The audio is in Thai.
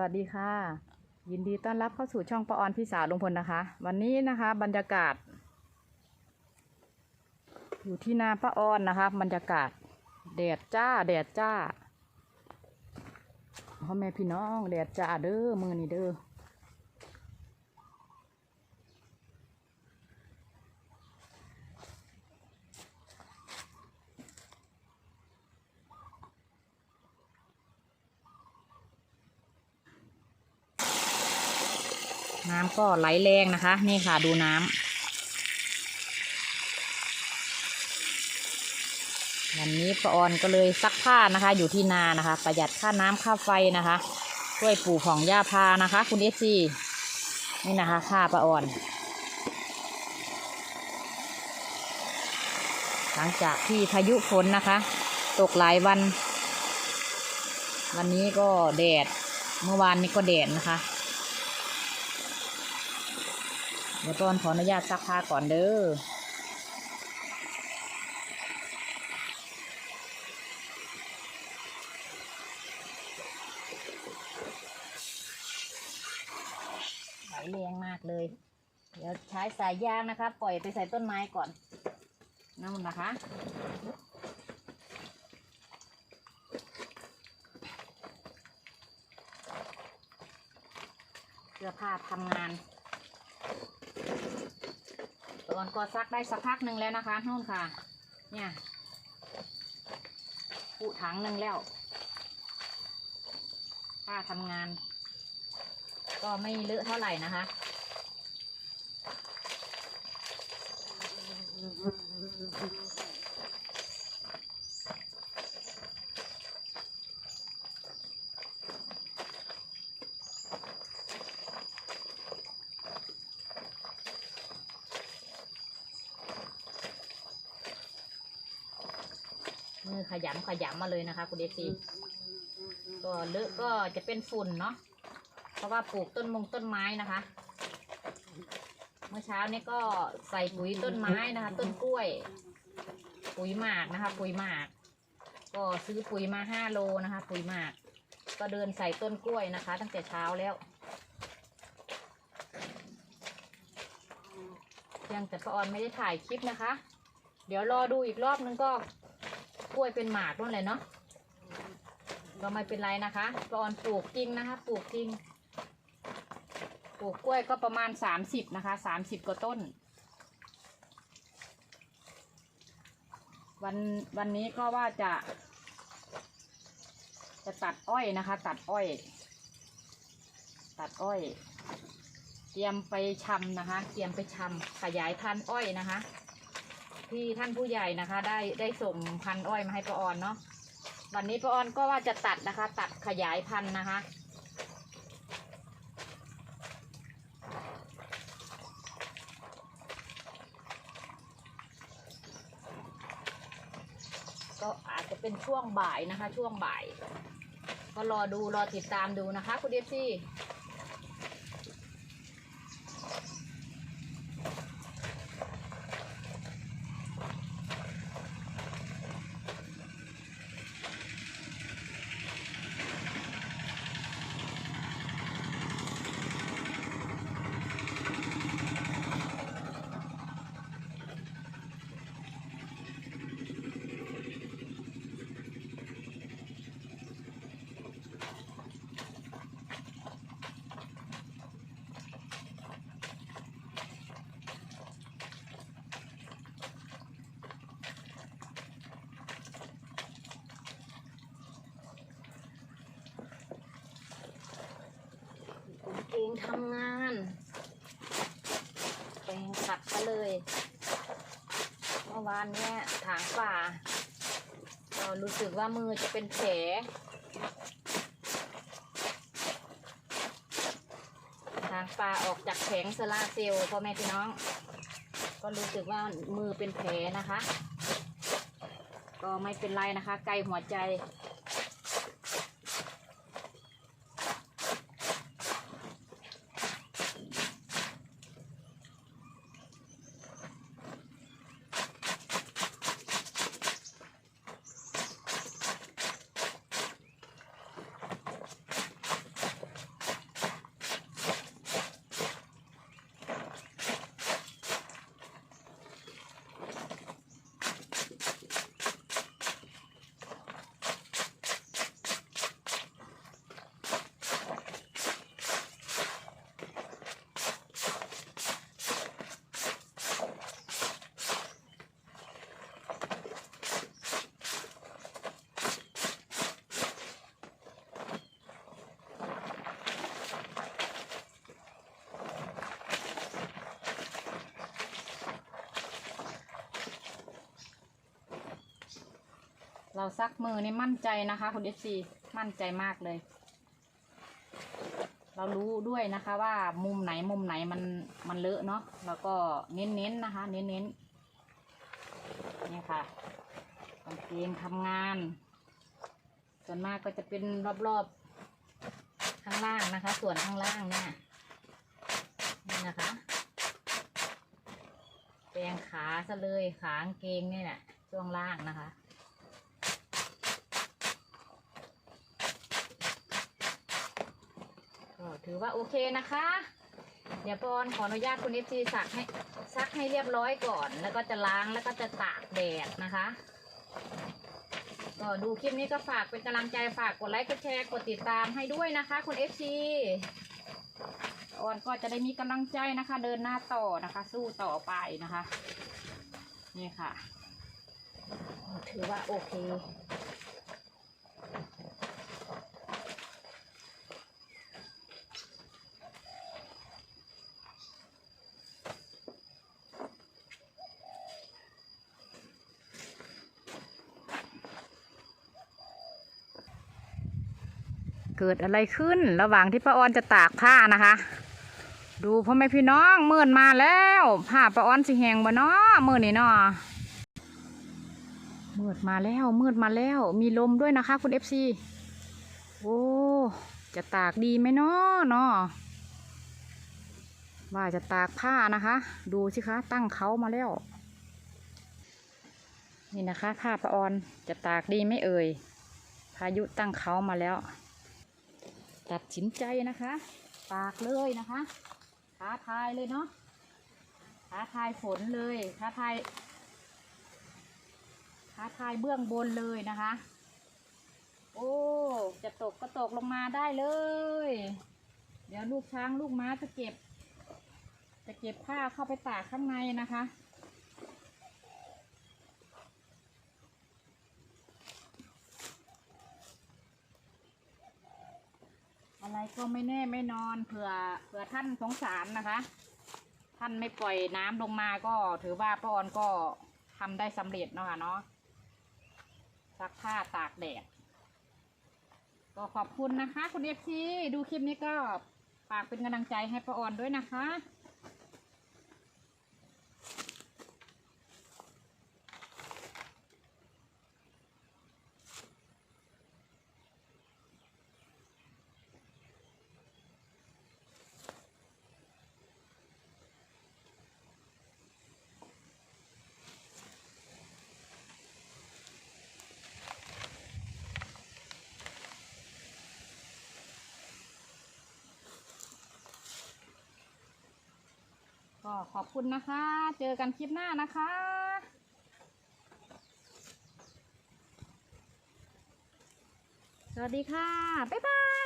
วัสดีค่ะ ยินดีต้อนรับเข้าสู่ช่องปออนพี่สาวลุงพลนะคะ วันนี้นะคะบรรยากาศ อยู่ที่นาป้าออนนะคะบรรยากาศแดดจ้าแดดจ้าพ่อแม่พี่น้องแดดจ้าเด้อมือนี่เด้อ น้ำก็ไหลแรงนะคะ นี่ค่ะดูน้ำวันนี้ป้าออนก็เลยซักผ้านะคะ อยู่ที่นานะคะ ประหยัดค่าน้ำค่าไฟนะคะช่วยปลูกของย่าพานะคะ คุณเอซีนี่นะคะค่าป้าออนหลังจากที่พายุฝนนะคะ ตกหลายวัน วันนี้ก็แดดเมื่อวานนี้ก็แดดนะคะ เดี๋ยวป้อนขออนุญาตซักผ้าก่อนเด้อไหลแรงมากเลย เดี๋ยวใช้สายยางนะคะ ปล่อยไปใส่ต้นไม้ก่อนนั่นนะคะเสื้อผ้าทำงาน่อนก็ซักได้สักพักหนึ่งแล้วนะคะนู่นค่ะ เนี่ยปูถังหนึ่งแล้วผ้าทำงาน ก็ไม่เลอะเท่าไหร่นะคะ ขยำขยำมาเลยนะคะ คุณเอซีก็เลอะก็จะเป็นฝุ่นเนาะเพราะว่าปลูกต้นมงต้นไม้นะคะ เมื่อเช้านี้ก็ใส่ปุ๋ยต้นไม้นะคะ ต้นกล้วย ปุ๋ยหมากนะคะ ปุ๋ยหมาก ก็ซื้อปุ๋ยมาห้าโลนะคะ ปุ๋ยหมาก ก็เดินใส่ต้นกล้วยนะคะ ตั้งแต่เช้าแล้วยังแต่ป้าออนไม่ได้ถ่ายคลิปนะคะ เดี๋ยวรอดูอีกรอบนึงก็ กล้วยเป็นหมากนั่นเลยเนาะก็ไม่เป็นไรนะคะป้าออนปลูกจริงนะคะปลูกจริง ปลูกกล้วยก็ประมาณสามสิบนะคะสามสิบกว่าต้น วันวันนี้ก็ว่าจะ จะตัดอ้อยนะคะ ตัดอ้อย ตัดอ้อย เตรียมไปชำนะคะ เตรียมไปชำขยายพันธุ์อ้อยนะคะ ที่ท่านผู้ใหญ่นะคะ ได้ได้ส่งพันธุ์อ้อยมาให้ป้าออนเนาะวันนี้ป้าออนก็ว่าจะตัดนะคะ ตัดขยายพันธุ์นะคะ ก็อาจจะเป็นช่วงบ่ายนะคะ ช่วงบ่าย ก็รอดูรอติดตามดูนะคะ คุณเดซี่ ทำงานแปลงขัดซะเลย เมื่อวานเนี้ยถางป่าก็รู้สึกว่ามือจะเป็นแผลทางปลาออกจากแผงโซลารเซลล์พ่อแม่พี่น้อง ก็รู้สึกว่ามือเป็นแผลนะคะ ก็ไม่เป็นไรนะคะ ไกลหัวใจ เราซักมือนี่มั่นใจนะคะคุณเอฟซีมั่นใจมากเลย เรารู้ด้วยนะคะว่ามุมไหนมุมไหนมันมันเลอะเนาะแล้วก็เน้นๆนนะคะ เน้นๆนนี่ค่ะกางเกงทำงาน ส่วนมากก็จะเป็นรอบๆข้างล่างนะคะ ส่วนข้างล่างเนี่ยนี่นะคะแปรงขาซะเลยขากางเกงนี่แหละช่วงล่างนะคะ ก็ ถือว่าโอเคนะคะ เดี๋ยวปอนขออนุญาตคุณเอฟซีซักให้ซักให้เรียบร้อยก่อน แล้วก็จะล้างแล้วก็จะตากแดดนะคะ ก็ดูคลิปนี้ก็ฝากเป็นกำลังใจฝากกดไลค์กดแชร์กดติดตามให้ด้วยนะคะคุณเอฟซีออนก็จะได้มีกำลังใจนะคะ เดินหน้าต่อนะคะ สู้ต่อไปนะคะ นี่ค่ะ ถือว่าโอเค เกิดอะไรขึ้นระหว่างที่ป้าออนจะตากผ้านะคะ ดูพ่อแม่พี่น้องเมื่นมาแล้วผ้าป้าออนสิแหงบ่เนาะมื่นนี่เนาะมืดมาแล้วมืดมาแล้ว มีลมด้วยนะคะ คุณเอฟซีโอ้จะตากดีไหมเนาะเนาะว่าจะตากผ้านะคะ ดูสิคะ ตั้งเขามาแล้ว นี่นะคะผ้าป้าออนจะตากดีไหมเอ่ยพายุตั้งเขามาแล้ว ตัดสินใจนะคะตากเลยนะคะท้าทายเลยเนาะท้าทายฝนเลยท้าทายท้าทายเบื้องบนเลยนะคะ โอ้จะตกก็ตกลงมาได้เลย เดี๋ยวลูกช้างลูกม้าจะเก็บ จะเก็บผ้าเข้าไปตากข้างในนะคะ อะไร ก็ไม่แน่ไม่นอนเผื่อเผื่อท่านสงสารนะคะ ท่านไม่ปล่อยน้ำลงมาก็ถือว่าป้าออนก็ทำได้สำเร็จเนาะค่ะเนาะซักผ้าตากแดดก็ขอบคุณนะคะ คุณเอฟซีดูคลิปนี้ก็ฝากเป็นกำลังใจให้ป้าออนด้วยนะคะ ก็ขอบคุณนะคะ เจอกันคลิปหน้านะคะสวัสดีค่ะ บ๊ายบาย